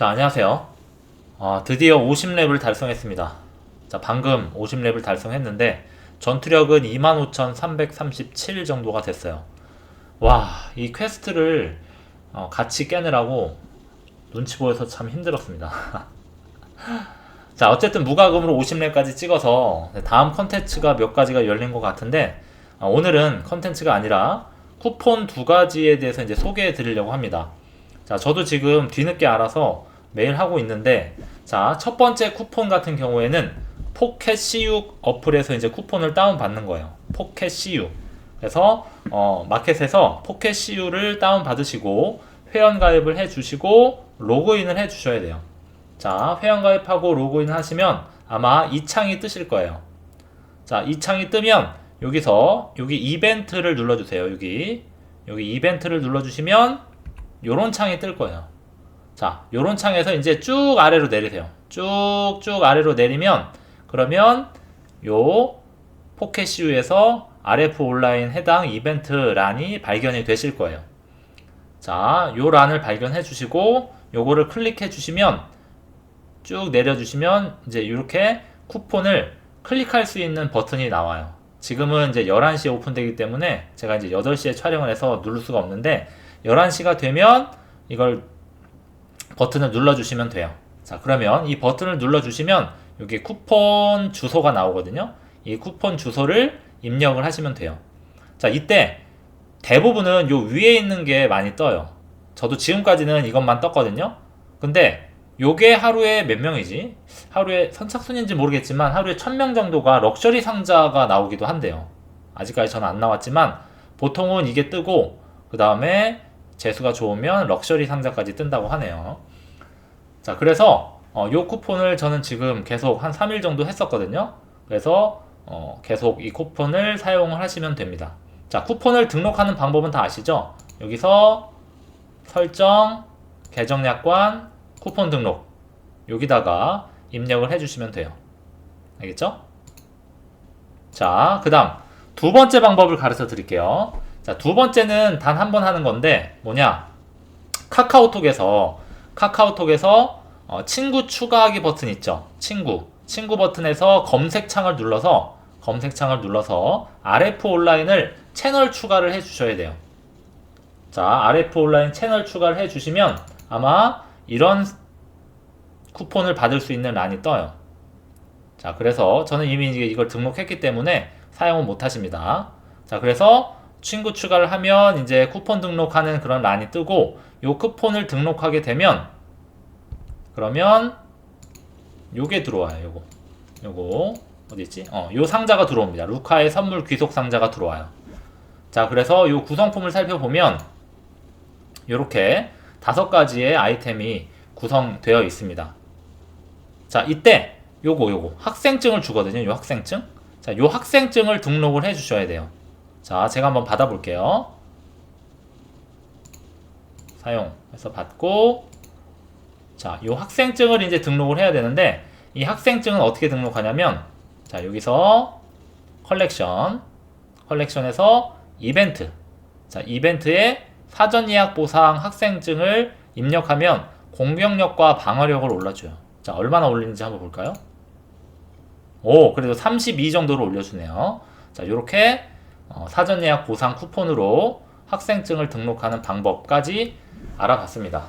자, 안녕하세요. 아, 드디어 50렙을 달성했습니다. 자, 방금 50렙을 달성했는데, 전투력은 25,337 정도가 됐어요. 와, 이 퀘스트를 어, 같이 깨느라고 눈치 보여서 참 힘들었습니다. 자, 어쨌든 무과금으로 50렙까지 찍어서 다음 컨텐츠가 몇 가지가 열린 것 같은데, 아, 오늘은 컨텐츠가 아니라 쿠폰 두 가지에 대해서 이제 소개해 드리려고 합니다. 자, 저도 지금 뒤늦게 알아서 매일 하고 있는데, 자, 첫 번째 쿠폰 같은 경우에는 포켓 CU 어플에서 이제 쿠폰을 다운 받는 거예요. 포켓 CU. 그래서, 어, 마켓에서 포켓 CU를 다운 받으시고, 회원 가입을 해 주시고, 로그인을 해 주셔야 돼요. 자, 회원 가입하고 로그인 하시면 아마 이 창이 뜨실 거예요. 자, 이 창이 뜨면 여기서 여기 이벤트를 눌러 주세요. 여기 여기 이벤트를 눌러 주시면 요런 창이 뜰 거예요. 자, 요런 창에서 이제 쭉 아래로 내리세요. 쭉쭉 아래로 내리면 그러면 요 포켓시우에서 RF 온라인 해당 이벤트 란이 발견이 되실 거예요. 자, 요 란을 발견해 주시고 요거를 클릭해 주시면 쭉 내려 주시면 이제 이렇게 쿠폰을 클릭할 수 있는 버튼이 나와요. 지금은 이제 11시에 오픈되기 때문에 제가 이제 8시에 촬영을 해서 누를 수가 없는데 11시가 되면 이걸 버튼을 눌러주시면 돼요. 자, 그러면 이 버튼을 눌러주시면 여기 쿠폰 주소가 나오거든요. 이 쿠폰 주소를 입력을 하시면 돼요. 자, 이때 대부분은 요 위에 있는 게 많이 떠요. 저도 지금까지는 이것만 떴거든요. 근데 요게 하루에 몇 명이지? 하루에 선착순인지 모르겠지만 하루에 1000명 정도가 럭셔리 상자가 나오기도 한대요. 아직까지 저는 안 나왔지만 보통은 이게 뜨고 그 다음에 재수가 좋으면 럭셔리 상자까지 뜬다고 하네요. 자, 그래서 어, 요 쿠폰을 저는 지금 계속 한 3일 정도 했었거든요. 그래서 어, 계속 이 쿠폰을 사용을 하시면 됩니다. 자, 쿠폰을 등록하는 방법은 다 아시죠? 여기서 설정, 계정 약관, 쿠폰 등록 여기다가 입력을 해주시면 돼요. 알겠죠? 자, 그 다음 두 번째 방법을 가르쳐 드릴게요. 자, 두 번째는 단 한 번 하는 건데 뭐냐? 카카오톡에서 카카오톡에서 어, 친구 추가하기 버튼 있죠? 친구 친구 버튼에서 검색창을 눌러서 검색창을 눌러서 RF 온라인을 채널 추가를 해 주셔야 돼요. 자, RF 온라인 채널 추가를 해 주시면 아마 이런 쿠폰을 받을 수 있는 란이 떠요. 자, 그래서 저는 이미 이걸 등록했기 때문에 사용을 못 하십니다. 자, 그래서 친구 추가를 하면 이제 쿠폰 등록하는 그런 란이 뜨고 요 쿠폰을 등록하게 되면 그러면 요게 들어와요. 요거. 요거 어디 있지? 어, 요 상자가 들어옵니다. 루카의 선물 귀속 상자가 들어와요. 자, 그래서 요 구성품을 살펴보면 요렇게 다섯 가지의 아이템이 구성되어 있습니다. 자, 이때 요거 요거 학생증을 주거든요. 요 학생증. 자, 요 학생증을 등록을 해 주셔야 돼요. 자, 제가 한번 받아 볼게요. 사용해서 받고 자, 요 학생증을 이제 등록을 해야 되는데 이 학생증은 어떻게 등록하냐면 자, 여기서 컬렉션 컬렉션에서 이벤트 자, 이벤트에 사전 예약 보상 학생증을 입력하면 공격력과 방어력을 올려줘요. 자, 얼마나 올리는지 한번 볼까요? 오, 그래도 32 정도로 올려주네요. 자, 이렇게 어, 사전 예약 보상 쿠폰으로 학생증을 등록하는 방법까지 알아봤습니다.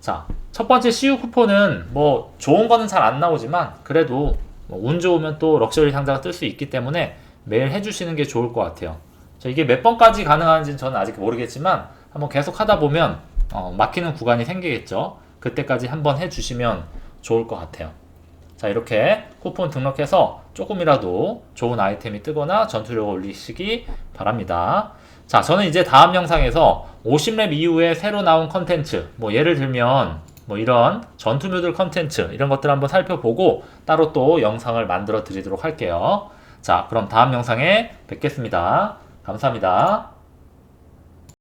자, 첫 번째 CU 쿠폰은 뭐 좋은 거는 잘 안 나오지만 그래도 뭐 운 좋으면 또 럭셔리 상자가 뜰 수 있기 때문에 매일 해주시는 게 좋을 것 같아요. 자, 이게 몇 번까지 가능한지는 저는 아직 모르겠지만 한번 계속 하다 보면 어, 막히는 구간이 생기겠죠. 그때까지 한번 해주시면 좋을 것 같아요. 자, 이렇게 쿠폰 등록해서 조금이라도 좋은 아이템이 뜨거나 전투력을 올리시기 바랍니다. 자, 저는 이제 다음 영상에서 50렙 이후에 새로 나온 컨텐츠, 뭐 예를 들면 뭐 이런 전투묘들 컨텐츠 이런 것들 한번 살펴보고 따로 또 영상을 만들어 드리도록 할게요. 자, 그럼 다음 영상에 뵙겠습니다. 감사합니다.